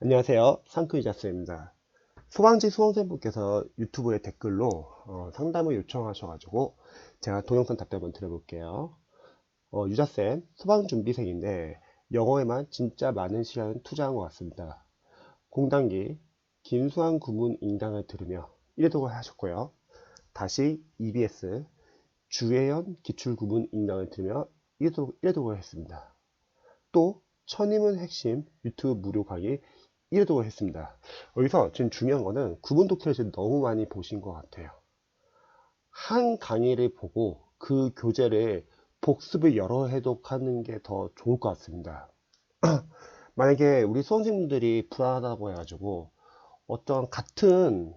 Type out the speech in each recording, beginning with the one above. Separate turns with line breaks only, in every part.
안녕하세요. 상크이자스입니다. 소방지 수험생분께서 유튜브에 댓글로 어, 상담을 요청하셔가지고 제가 동영상 답변을 드려볼게요. 어, 유자쌤, 소방준비생인데 영어에만 진짜 많은 시간을 투자한 것 같습니다. 공단기, 김수환 구문 인강을 들으며 1회독을 하셨고요. 다시 EBS, 주혜연 기출 구문 인강을 들으며 1회독, 1회독을 했습니다. 또 천임은 핵심 유튜브 무료 강의 1회독을 했습니다. 여기서 지금 중요한 거는 구문 독해를 지금 너무 많이 보신 것 같아요. 한 강의를 보고 그 교재를 복습을 여러 회독하는 게 더 좋을 것 같습니다. 만약에 우리 수험생분들이 불안하다고 해가지고 어떤 같은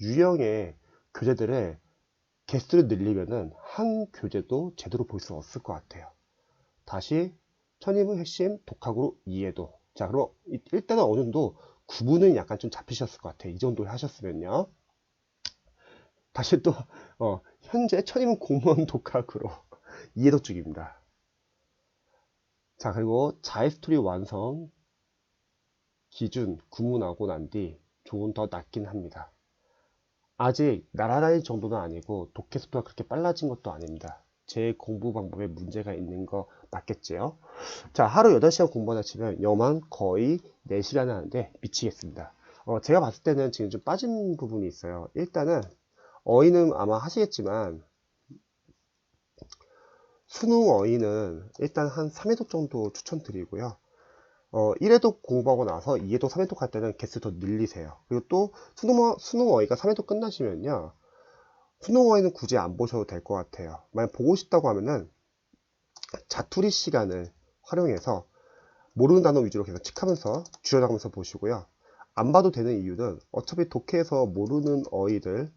유형의 교재들을 개수를 늘리면은 한 교재도 제대로 볼 수 없을 것 같아요. 다시 천임의 핵심 독학으로 이해도 자, 그럼 일단은 어느 정도 구분은 약간 좀 잡히셨을 것 같아요. 이 정도 하셨으면요. 다시 또 어, 현재 천임은 공무원 독학으로 이해도 중입니다. 자, 그리고 자의 스토리 완성 기준 구문하고 난 뒤 조금 더 낫긴 합니다. 아직 날아다닐 정도는 아니고 독해 속도가 그렇게 빨라진 것도 아닙니다. 제 공부 방법에 문제가 있는 거 맞겠지요? 자, 하루 8시간 공부하다 치면 영만 거의 4시간 하는데 미치겠습니다. 어, 제가 봤을 때는 지금 좀 빠진 부분이 있어요. 일단은 어휘는 아마 하시겠지만 수능 어휘는 일단 한 3회독 정도 추천드리고요. 어, 1회독 공부하고 나서 2회독, 3회독 할 때는 개수 더 늘리세요. 그리고 또 수능, 수능 어휘가 3회독 끝나시면요. 어휘는 굳이 안 보셔도 될 것 같아요. 만약 보고 싶다고 하면은 자투리 시간을 활용해서 모르는 단어 위주로 계속 칙하면서 줄여나가면서 보시고요. 안 봐도 되는 이유는 어차피 독해에서 모르는 어휘들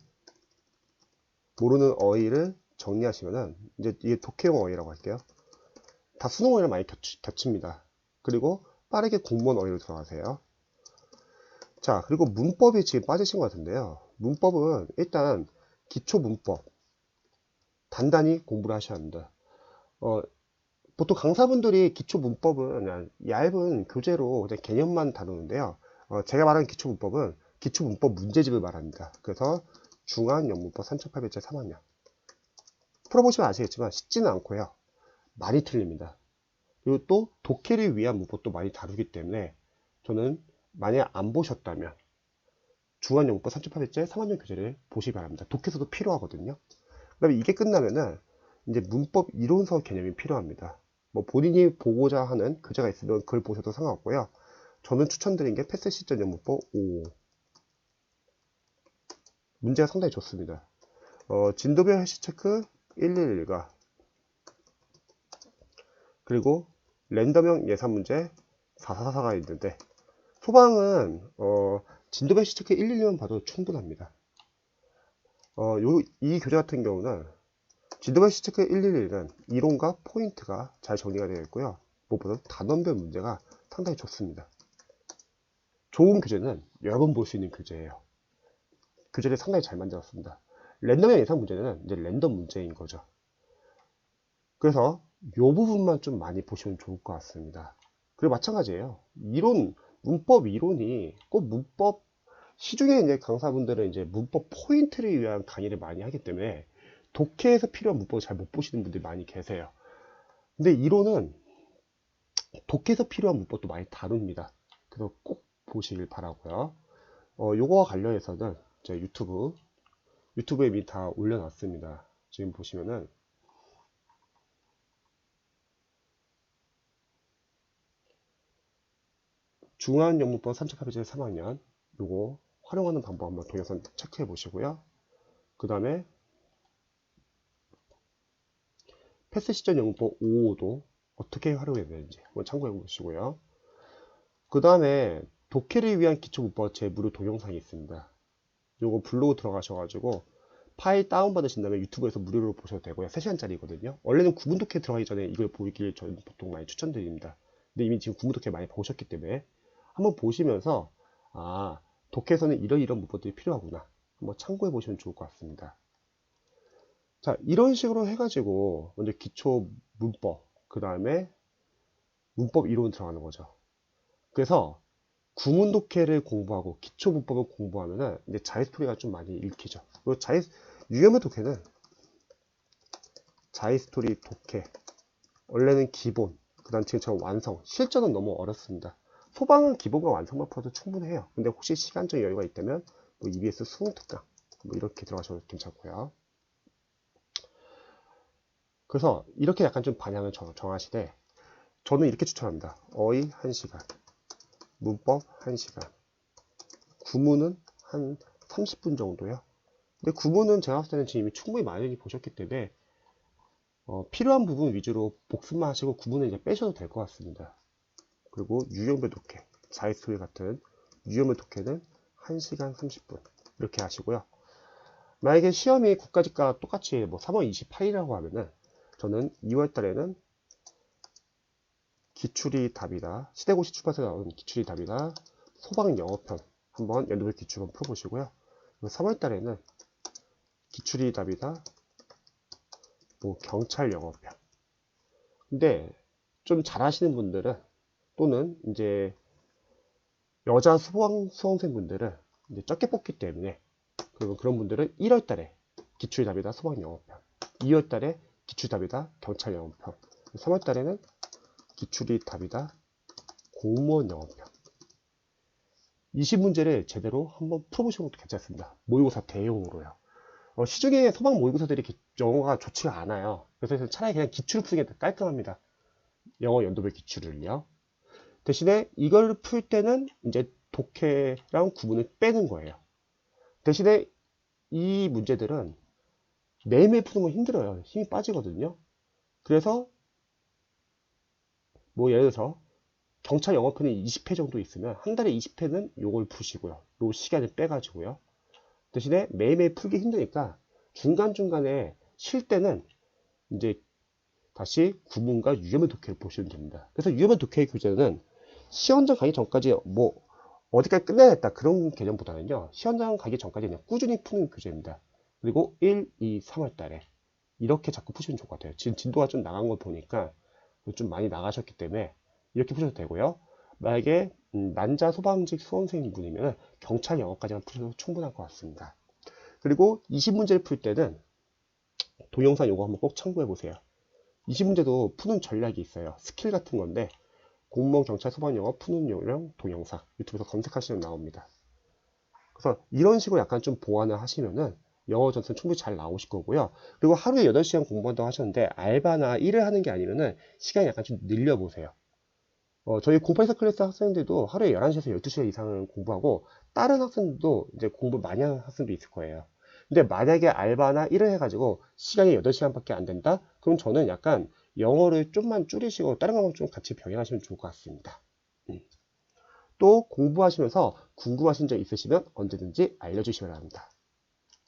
모르는 어휘를 정리하시면은 이제 이게 독해용 어휘라고 할게요. 다 수능 어휘랑 많이 겹치, 겹칩니다. 그리고 빠르게 공무원 어휘로 들어가세요. 자, 그리고 문법이 지금 빠지신 것 같은데요. 문법은 일단 기초 문법 단단히 공부를 하셔야 합니다. 어, 보통 강사분들이 기초 문법은 얇은 교재로 그냥 개념만 다루는데요. 어, 제가 말하는 기초 문법은 기초 문법 문제집을 말합니다. 그래서 중한 영문법 3800제 3학년 풀어보시면 아시겠지만 쉽지는 않고요. 많이 틀립니다. 그리고 또 독해를 위한 문법도 많이 다루기 때문에 저는 만약 안 보셨다면 중한영문법 3800제 3학년 교재를 보시기 바랍니다. 독해서도 필요하거든요. 그 다음에 이게 끝나면은 이제 문법 이론서 개념이 필요합니다. 뭐 본인이 보고자 하는 교재가 있으면 그걸 보셔도 상관없고요. 저는 추천드린 게 패스 시전 영문법 5. 문제가 상당히 좋습니다. 어, 진도별 해시 체크 111과 그리고 랜덤형 예산 문제 444가 있는데 소방은 어, 진도별 해시 체크 112만 봐도 충분합니다. 어, 요, 이 교재 같은 경우는 진도별 시체크 111은 이론과 포인트가 잘 정리가 되어 있고요. 무엇보다 단원별 문제가 상당히 좋습니다. 좋은 교재는 여러 번 볼 수 있는 교재예요. 교재를 상당히 잘 만들었습니다. 랜덤형 예상 문제는 이제 랜덤 문제인 거죠. 그래서 이 부분만 좀 많이 보시면 좋을 것 같습니다. 그리고 마찬가지예요. 이론, 문법 이론이 꼭 문법, 시중에 이제 강사분들은 이제 문법 포인트를 위한 강의를 많이 하기 때문에 독해에서 필요한 문법을 잘 못 보시는 분들이 많이 계세요. 근데 이론은 독해에서 필요한 문법도 많이 다룹니다. 그래서 꼭 보시길 바라고요. 어, 요거와 관련해서는 제 유튜브 유튜브에 이미 다 올려놨습니다. 지금 보시면은 중앙영문법 3차 파베제 3학년 요거 활용하는 방법 한번 동영상 체크해 보시고요. 그 다음에 패스 시전 영문법 5호도 어떻게 활용해야 되는지 한번 참고해 보시고요. 그 다음에 독해를 위한 기초 문법 제 무료 동영상이 있습니다. 요거 블로그 들어가셔가지고 파일 다운받으신 다음에 유튜브에서 무료로 보셔도 되고요. 3시간짜리거든요. 원래는 구분 독해 들어가기 전에 이걸 보기를 저는 보통 많이 추천드립니다. 근데 이미 지금 구분 독해 많이 보셨기 때문에 한번 보시면서 아 독해에서는 이런 이런 문법들이 필요하구나 한번 참고해 보시면 좋을 것 같습니다. 자, 이런 식으로 해가지고 먼저 기초 문법, 그 다음에 문법 이론 들어가는 거죠. 그래서 구문 독해를 공부하고 기초 문법을 공부하면은 이제 자이스토리가 좀 많이 읽히죠. 그리고 자이 유형의 독해는 자이스토리 독해 원래는 기본, 그다음 지금처럼 완성, 실전은 너무 어렵습니다. 소방은 기본과 완성만 풀어도 충분해요. 근데 혹시 시간적 여유가 있다면 뭐 EBS 수능 특강 뭐 이렇게 들어가셔도 괜찮고요. 그래서 이렇게 약간 좀 방향을 정, 정하시되 저는 이렇게 추천합니다. 어휘 1시간, 문법 1시간, 구문은 한 30분 정도요. 근데 구문은 제가 봤을 때는 지금 이미 충분히 많이 보셨기 때문에 어, 필요한 부분 위주로 복습만 하시고 구문은 이제 빼셔도 될 것 같습니다. 그리고 유형별 독해, 자이스토리 같은 유형별 독해는 1시간 30분 이렇게 하시고요. 만약에 시험이 국가직과 똑같이 뭐 3월 28일이라고 하면은 저는 2월 달에는 기출이 답이다. 시대고시 출판사에 나오는 기출이 답이다. 소방 영어편 한번 연도별 기출 한번 풀어보시고요. 3월 달에는 기출이 답이다. 뭐 경찰 영어편. 근데 좀 잘하시는 분들은 또는 이제 여자 수험, 수험생분들은 이제 적게 뽑기 때문에 그리고 그런 분들은 1월 달에 기출이 답이다. 소방 영어편. 2월 달에 기출이 답이다. 경찰 영어편. 3월 달에는 기출이 답이다. 공무원 영어편. 20문제를 제대로 한번 풀어보시는 것도 괜찮습니다. 모의고사 대용으로요. 어, 시중에 소방 모의고사들이 기- 영어가 좋지가 않아요. 그래서 차라리 그냥 기출을 푸는 게더 깔끔합니다. 영어 연도별 기출을요. 대신에 이걸 풀 때는 이제 독해랑 구문을 빼는 거예요. 대신에 이 문제들은 매일매일 푸는 건 힘들어요. 힘이 빠지거든요. 그래서 뭐 예를 들어서 경찰 영어편이 20회 정도 있으면 한 달에 20회는 요걸 푸시고요. 요 시간을 빼가지고요. 대신에 매일매일 풀기 힘드니까 중간중간에 쉴 때는 이제 다시 구문과 유형의 독해를 보시면 됩니다. 그래서 유형의 독해의 교재는 시험장 가기 전까지 뭐 어디까지 끝내야겠다 그런 개념보다는요. 시험장 가기 전까지 그냥 꾸준히 푸는 교재입니다. 그리고 1, 2, 3월 달에 이렇게 자꾸 푸시면 좋을 것 같아요. 지금 진도가 좀 나간 걸 보니까 좀 많이 나가셨기 때문에 이렇게 푸셔도 되고요. 만약에 음, 난자 소방직 수험생분이면 경찰 영어까지만 푸셔도 충분할 것 같습니다. 그리고 20문제를 풀 때는 동영상 요거 한번 꼭 참고해 보세요. 20문제도 푸는 전략이 있어요. 스킬 같은 건데 공무원 경찰 소방 영어 푸는 요령 동영상 유튜브에서 검색하시면 나옵니다. 그래서 이런 식으로 약간 좀 보완을 하시면은 영어 전선 충분히 잘 나오실 거고요. 그리고 하루에 8시간 공부한다고 하셨는데 알바나 일을 하는 게 아니면은 시간이 약간 좀 늘려보세요. 어, 저희 08사 클래스 학생들도 하루에 11시에서 12시간 이상을 공부하고 다른 학생들도 이제 공부 많이 하는 학생도 있을 거예요. 근데 만약에 알바나 일을 해가지고 시간이 8시간밖에 안 된다? 그럼 저는 약간 영어를 좀만 줄이시고 다른 과목 좀 같이 병행하시면 좋을 것 같습니다. 음. 또 공부하시면서 궁금하신 점 있으시면 언제든지 알려주시기 바랍니다.